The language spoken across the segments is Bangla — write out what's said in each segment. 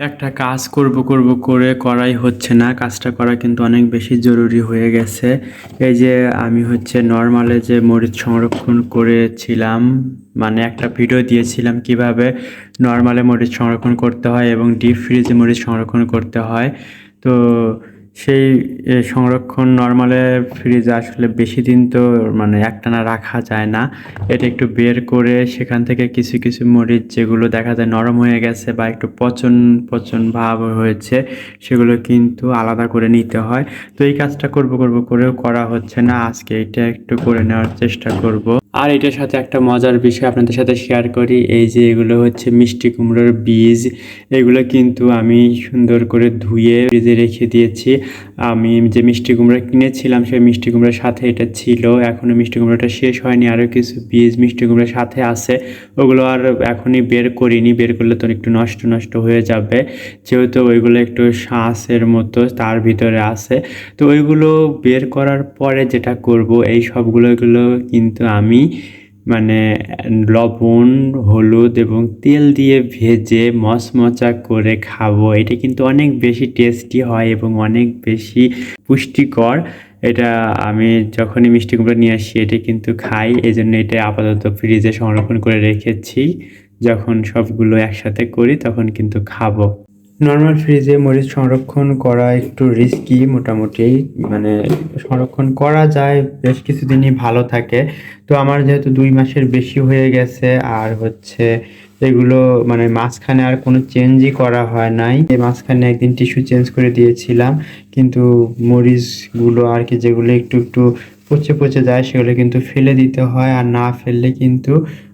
একটা কাজ করব করব, করে করাই হচ্ছে না। কাজটা করা কিন্তু অনেক বেশি জরুরি হয়ে গেছে। এই যে আমি হচ্ছে নর্মালে যে মরিচ সংরক্ষণ করেছিলাম মানে একটা ভিডিও দিয়েছিলাম কীভাবে নর্মালে মরিচ সংরক্ষণ করতে হয় এবং ডিপ ফ্রিজে মরিচ সংরক্ষণ করতে হয়। তো সেই সংরক্ষণ নর্মালে ফ্রিজে আসলে বেশি দিন তো মানে একটানা রাখা যায় না। এটা একটু বের করে সেখান থেকে কিছু কিছু মরিচ যেগুলো দেখা যায় নরম হয়ে গেছে বা একটু পচন পচন ভাব হয়েছে, সেগুলো কিন্তু আলাদা করে নিতে হয়। তো এই কাজটা করব করব, করেও করা হচ্ছে না। আজকে এটা একটু করে নেওয়ার চেষ্টা করব। আর এটার সাথে একটা মজার বিষয় আপনাদের সাথে শেয়ার করি, এই যে এগুলো হচ্ছে মিষ্টি কুমড়োর বীজ। এগুলো কিন্তু আমি সুন্দর করে ধুয়ে ফ্রিজে রেখে দিয়েছি। আমি যে মিষ্টি কুমড়ো কিনেছিলাম, সেই মিষ্টি কুমড়োর সাথে এটা ছিল। এখনও মিষ্টি কুমড়োটা শেষ হয়নি, আরও কিছু বীজ মিষ্টি কুমড়োর সাথে আছে। ওগুলো আর এখনই বের করিনি, বের করলে তো একটু নষ্ট নষ্ট হয়ে যাবে। যেহেতু ওইগুলো একটু শ্বাসের মতো তার ভিতরে আছে। তো ওইগুলো বের করার পরে যেটা করব, এই সবগুলোগুলো কিন্তু আমি মানে লবণ, হলুদ এবং তেল দিয়ে ভেজে মচমচা করে খাব। এটা কিন্তু অনেক বেশি টেস্টি হয় এবং অনেক বেশি পুষ্টিকর। এটা আমি যখনই মিষ্টি কুমড়ো নিয়ে আসি, এটা কিন্তু খাই। এই জন্য এটা আপাতত ফ্রিজে সংরক্ষণ করে রেখেছি। যখন সবগুলো একসাথে করি, তখন কিন্তু খাব। নর্মাল ফ্রিজে মরিচ সংরক্ষণ করা একটু রিস্কি মোটামুটি। মানে সংরক্ষণ করা যায়, বেশ কিছুদিনই ভালো থাকে। তো আমার যেহেতু দুই মাসের বেশি হয়ে গেছে, আর হচ্ছে এগুলো মানে মাঝখানে আর কোনো চেঞ্জই করা হয় নাই। এই মাঝখানে একদিন টিস্যু চেঞ্জ করে দিয়েছিলাম, কিন্তু মরিচগুলো আর কি যেগুলো একটু একটু পচে পচে যায়, সেগুলো কিন্তু ফেলে দিতে হয় আর না ফেললে কিন্তু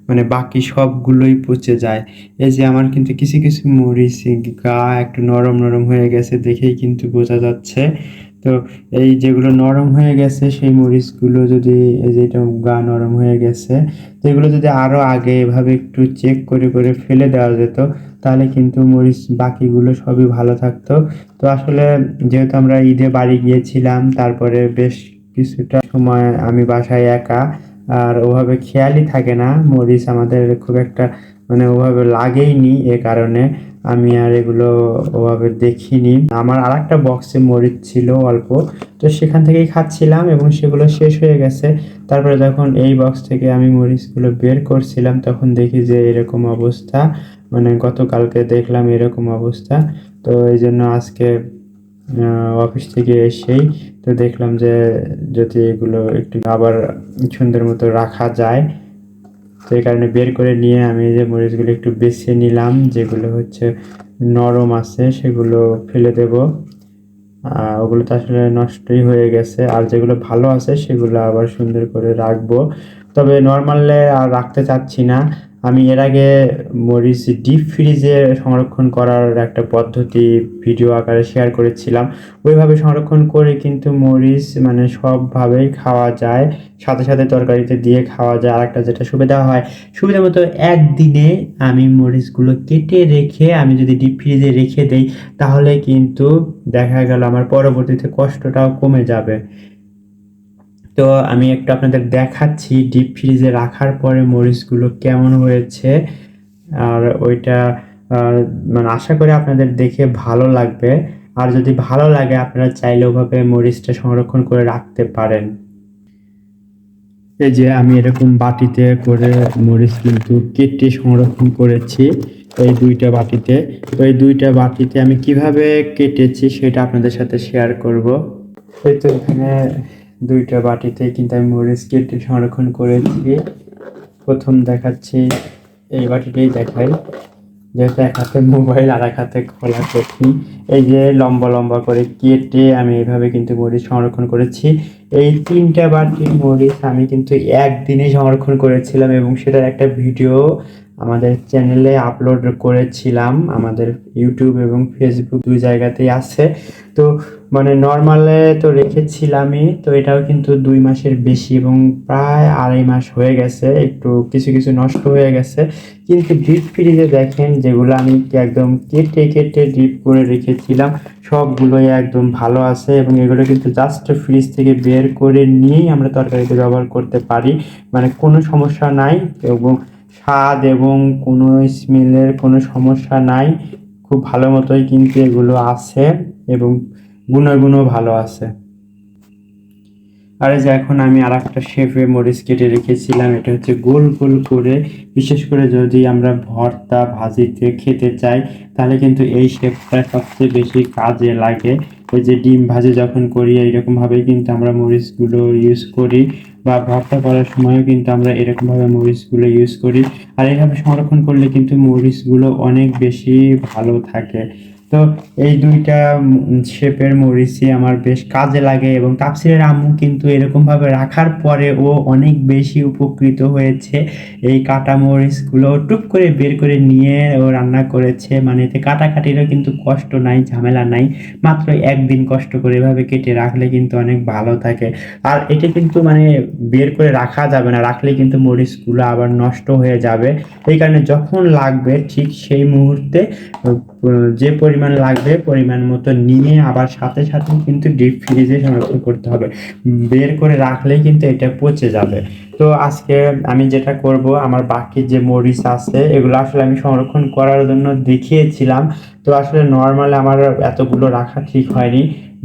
মানে বাকি সবগুলোই পচে যায়। এই যে আমার কিন্তু কিছু কিছু মরিচ গা একটু নরম নরম হয়ে গেছে দেখেই কিন্তু বোঝা যাচ্ছে। তো এই যেগুলো নরম হয়ে গেছে, সেই মরিচগুলো যদি এই যে এটা গা নরম হয়ে গেছে, তো এগুলো যদি আরও আগে এভাবে একটু চেক করে করে ফেলে দেওয়া যেত, তাহলে কিন্তু মরিচ বাকিগুলো সবই ভালো থাকতো। তো আসলে যেহেতু আমরা ঈদে বাড়ি গিয়েছিলাম, তারপরে বেশ কিছুটা সময় আমি বাসায় একা, আর ওভাবে খেয়ালই থাকে না। মরিচ আমাদের খুব একটা মানে ওভাবে লাগেইনি এ কারণে আমি আর এগুলো ওভাবে দেখিনি। আমার আর একটা বক্সে মরিচ ছিল অল্প, তো সেখান থেকেই খাচ্ছিলাম এবং সেগুলো শেষ হয়ে গেছে। তারপরে যখন এই বক্স থেকে আমি মরিচগুলো বের করছিলাম, তখন দেখি যে এরকম অবস্থা। মানে গতকালকে দেখলাম এরকম অবস্থা। তো এই জন্য আজকে অফিস থেকে এসেই তো দেখলাম যে যদি এগুলো একটু আবার সুন্দর মতো রাখা যায়, তো এই কারণে বের করে নিয়ে আমি যে মরিচগুলো একটু বেছে নিলাম, যেগুলো হচ্ছে নরম আছে, সেগুলো ফেলে দেব। আর ওগুলো তো আসলে নষ্টই হয়ে গেছে। আর যেগুলো ভালো আছে, সেগুলো আবার সুন্দর করে রাখব। তবে নর্মালে আর রাখতে চাচ্ছি না। আমি এর আগে মরিচ ডিপ ফ্রিজে সংরক্ষণ করার একটা পদ্ধতি ভিডিও আকারে শেয়ার করেছিলাম। ওইভাবে সংরক্ষণ করে কিন্তু মরিচ মানে সবভাবেই খাওয়া যায়। সাথে সাথে তরকারিতে দিয়ে খাওয়া যায়। আর একটা যেটা সুবিধা হয়, সুবিধা মতো একদিনে আমি মরিচগুলো কেটে রেখে আমি যদি ডিপ ফ্রিজে রেখে দেই, তাহলে কিন্তু দেখা গেল আমার পরবর্তীতে কষ্টটাও কমে যাবে। তো আমি একটু আপনাদের দেখাচ্ছি ডিপ ফ্রিজে রাখার পরে মরিচগুলো কেমন হয়েছে। আর ওইটা মানে আশা করি আপনাদের দেখে ভালো লাগবে। আর যদি ভালো লাগে, আপনারা চাইলে ওভাবে মরিচটা সংরক্ষণ করে রাখতে পারেন। এই যে আমি এরকম বাটিতে করে মরিচ কিন্তু কেটে সংরক্ষণ করেছি এই দুইটা বাটিতে। তো এই দুইটা বাটিতে আমি কীভাবে কেটেছি সেটা আপনাদের সাথে শেয়ার করব। এই তো এখানে দুইটা বাটিতে কিন্তু আমি মরিচ কেটে সংরক্ষণ করেছি প্রথম দেখাচ্ছি। এই বাটিটাই দেখাই। যেহেতু এক হাতে মোবাইল আর এক হাতে খোলা কঠিন এই যে লম্বা লম্বা করে কেটে আমি এইভাবে কিন্তু মরিচ সংরক্ষণ করেছি। এই তিনটা বাটি মরিচ আমি কিন্তু একদিনে সংরক্ষণ করেছিলাম এবং সেটার একটা ভিডিও আমাদের চ্যানেলে আপলোড করেছিলাম। আমাদের ইউটিউব এবং ফেসবুক দুই জায়গাতেই আছে। তো মানে নর্মালে তো রেখেছিলামই, তো এটাও কিন্তু দুই মাসের বেশি এবং প্রায় আড়াই মাস হয়ে গেছে, একটু কিছু কিছু নষ্ট হয়ে গেছে। কিন্তু ডিপ ফ্রিজে দেখেন, যেগুলো আমি একদম কেটে কেটে ডিপ করে রেখেছিলাম, সবগুলোই একদম ভালো আছে এবং এগুলো কিন্তু জাস্ট ফ্রিজ থেকে বের করে নিয়েই আমরা তরকারিতে ব্যবহার করতে পারি। মানে কোনো সমস্যা নাই এবং স্বাদ এবং কোনো স্মেলের কোনো সমস্যা নাই। খুব ভালো মতোই কিন্তু এগুলো আছে এবং গুণাগুণও ভালো আছে। আর যে এখন আমি আর একটা শেফে মরিচ কেটে রেখেছিলাম, এটা হচ্ছে গোল গোল করে, বিশেষ করে যদি আমরা ভর্তা ভাজিতে খেতে চাই, তাহলে কিন্তু এই শেফটা সবচেয়ে বেশি কাজে লাগে। ওই যে ডিম ভাজি যখন করি, এইরকমভাবেই কিন্তু আমরা মরিচগুলো ইউজ করি বা ভর্তা করার সময়ও কিন্তু আমরা এরকমভাবে মরিচগুলো ইউজ করি। আর এইভাবে সংরক্ষণ করলে কিন্তু মরিচগুলো অনেক বেশি ভালো থাকে। তো এই দুইটা শেপের মরিচই আমার বেশ কাজে লাগে এবং তাপসিরের আম্মু কিন্তু এরকমভাবে রাখার পরে ও অনেক বেশি উপকৃত হয়েছে। এই কাটা মরিচগুলো টুপ করে বের করে নিয়ে ও রান্না করেছে। মানে এতে কাটাকাটিরও কিন্তু কষ্ট নাই, ঝামেলা নাই। মাত্র একদিন কষ্ট করে এভাবে কেটে রাখলে কিন্তু অনেক ভালো থাকে। আর এটা কিন্তু মানে বের করে রাখা যাবে না, রাখলে কিন্তু মরিচগুলো আবার নষ্ট হয়ে যাবে। এই কারণে যখন লাগবে ঠিক সেই মুহূর্তে যে পরিমাণ লাগবে, পরিমাণ মতো নিয়ে আবার সাথে সাথে কিন্তু ডিপ ফ্রিজে সংরক্ষণ করতে হবে। বের করে রাখলেই কিন্তু এটা পচে যাবে। তো আজকে আমি যেটা করব, আমার বাকি যে মরিচ আছে, এগুলো আসলে আমি সংরক্ষণ করার জন্য দেখিয়েছিলাম। তো আসলে নর্মাল আমার এতগুলো রাখা ঠিক হয়নি।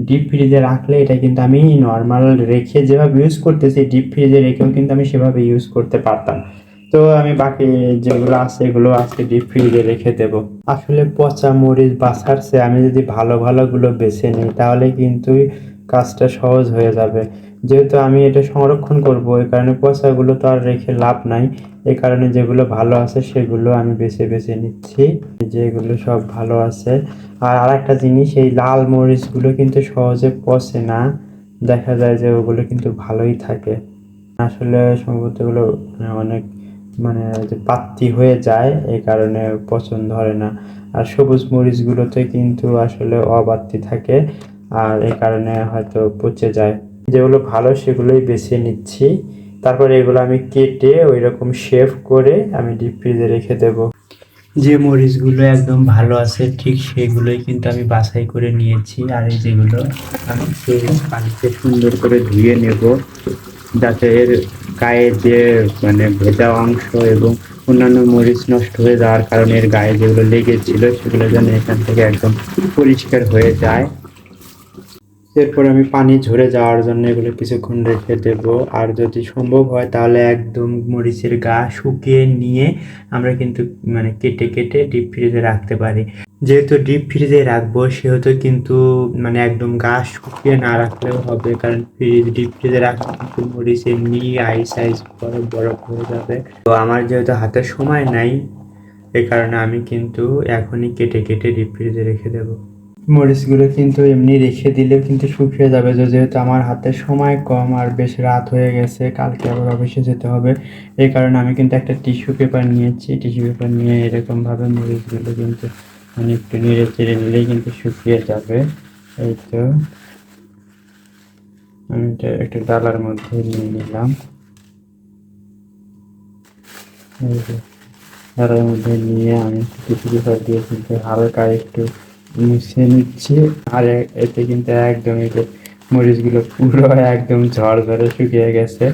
ডিপ ফ্রিজে রাখলে এটা কিন্তু আমি নর্মাল রেখে যেভাবে ইউজ করতেছি ডিপ ফ্রিজে রেখেও কিন্তু আমি সেভাবে ইউজ করতে পারতাম। তো আমি বাকি যেগুলো আছে, এগুলো আজকে ডিপ ফ্রিজে রেখে দেব। আসলে পচা মরিচ বাছার চেয়ে আমি যদি ভালো ভালোগুলো বেছে নিই, তাহলে কিন্তু কাজটা সহজ হয়ে যাবে। যেহেতু আমি এটা সংরক্ষণ করব, এই কারণে পচাগুলো তো আর রেখে লাভ নাই। এই কারণে যেগুলো ভালো আছে, সেগুলো আমি বেছে বেছে নিচ্ছি। যেগুলো সব ভালো আছে। আর আরেকটা জিনিস, এই লাল মরিচগুলো কিন্তু সহজে পচে না। দেখা যায় যে ওগুলো কিন্তু ভালোই থাকে। আসলে সম্ভবত এগুলো অনেক মানে যে পাত্তি হয়ে যায় এই কারণে পছন্দ ধরে না। আর সবুজ মরিচগুলোতে কিন্তু আসলে অবাত্তি থাকে, আর এই কারণে হয়তো পচে যায়। যেগুলো ভালো, সেগুলোই বেছে নিচ্ছি। তারপরে এগুলো আমি কেটে ওই রকম শেভ করে আমি ডিপ ফ্রিজে রেখে দেব। যে মরিচগুলো একদম ভালো আছে, ঠিক সেগুলোই কিন্তু আমি বাছাই করে নিয়েছি। আর এই যেগুলো আমি সেই পানিতে সুন্দর করে ধুয়ে নেব, যাতে এর গায়ে যে মানে ভেজা অংশ এবং অন্যান্য মরিচ নষ্ট হয়ে যাওয়ার কারণে এর গায়ে যেগুলো লেগেছিল, সেগুলো যেন এখান থেকে একদম পরিষ্কার হয়ে যায়। এরপর আমি পানি ঝরে যাওয়ার জন্য এগুলো কিছুক্ষণ রেখে দেব। আর যদি সম্ভব হয়, তাহলে একদম মরিচের গা শুকিয়ে নিয়ে আমরা কিন্তু মানে কেটে কেটে ডিপ ফ্রিজে রাখতে পারি। যেহেতু ডিপ ফ্রিজে রাখব, সেহেতু কিন্তু মানে একদম গা শুকিয়ে না রাখলেও হবে। কারণ ফ্রিজ ডিপ ফ্রিজে রাখলে কিন্তু মরিচ এমনি আইস আইস বরফ বরফ হয়ে যাবে। তো আমার যেহেতু হাতে সময় নাই এই কারণে আমি কিন্তু এখনই কেটে কেটে ডিপ ফ্রিজে রেখে দেবো। মরিচগুলো কিন্তু এমনি রেখে দিলে কিন্তু শুকিয়ে যাবে। যেহেতু আমার হাতে সময় কম আর বেশ রাত হয়ে গেছে, কালকে আবার অফিসে যেতে হবে এই কারণে আমি কিন্তু একটা টিস্যু পেপার নিয়েছি। টিস্যু পেপার নিয়ে এরকমভাবে মরিচগুলো কিন্তু একটু নেড়ে চেড়ে নিলেই কিন্তু শুকিয়ে যাবে। এই তো। আমি এটা একটা ডালার মধ্যে নিয়ে নিলাম। ডালার মধ্যে নিয়ে আমি টিস্যু পেপার দিয়ে কিন্তু হালকা একটু মুছে নিচ্ছি। আর এতে কিন্তু একদম এই যে মরিচগুলো পুরো একদম ঝড় ঝড়ে শুকিয়ে গেছে।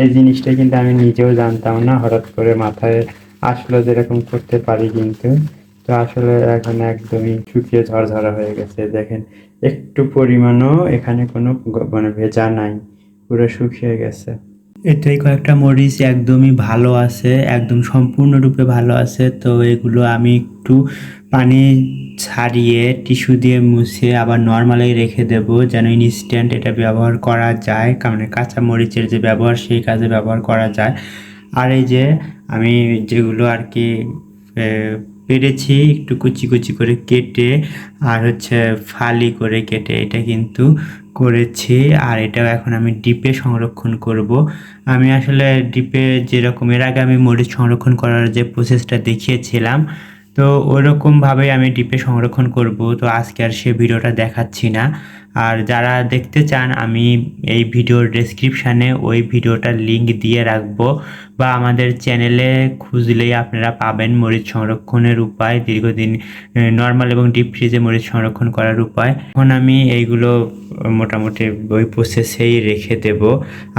এই জিনিসটা কিন্তু আমি নিজেও জানতাম না, হঠাৎ করে মাথায় আসলো যেরকম করতে পারি কিন্তু। তো আসলে এখন একদমই শুকিয়ে ঝরঝরা হয়ে গেছে। দেখেন, একটু পরিমাণও এখানে কোনো মানে ভেজা নাই, পুরো শুকিয়ে গেছে। এটাই কয়েকটা মরিচ একদমই ভালো আছে, একদম সম্পূর্ণরূপে ভালো আছে। তো এগুলো আমি একটু পানি ছাড়িয়ে টিস্যু দিয়ে মুছে আবার নর্মালি রেখে দেব, যেন ইনস্ট্যান্ট এটা ব্যবহার করা যায়। কারণ কাঁচা মরিচের যে ব্যবহার, সেই কাজে ব্যবহার করা যায়। আর এই যে আমি যেগুলো আর কি পেরেছি, একটু কুচি কুচি করে কেটে আর হচ্ছে ফালি করে কেটে এটা কিন্তু করেছি। আর এটাও এখন আমি ডিপে সংরক্ষণ করব। আমি আসলে ডিপে যেরকম, এর আগে আমি মরিচ সংরক্ষণ করার যে প্রসেসটা দেখিয়েছিলাম তো ওরকমভাবেই আমি ডিপে সংরক্ষণ করব। তো আজকে আর সে ভিডিওটা দেখাচ্ছি না। আর যারা দেখতে চান, আমি এই ভিডিওর ডেসক্রিপশানে ওই ভিডিওটার লিঙ্ক দিয়ে রাখব বা আমাদের চ্যানেলে খুঁজলেই আপনারা পাবেন মরিচ সংরক্ষণের উপায়, দীর্ঘদিন নর্মাল এবং ডিপ ফ্রিজে মরিচ সংরক্ষণ করার উপায়। এখন আমি এইগুলো মোটামুটি ওই প্রসেসেই রেখে দেব।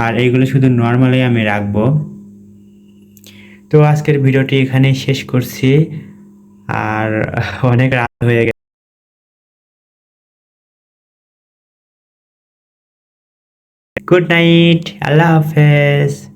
আর এইগুলো শুধু নর্মালি আমি রাখব। তো আজকের ভিডিওটি এখানেই শেষ করছি। আর অনেক রাত হয়ে গেছে। গুড নাইট আল্লাহ হাফেজ।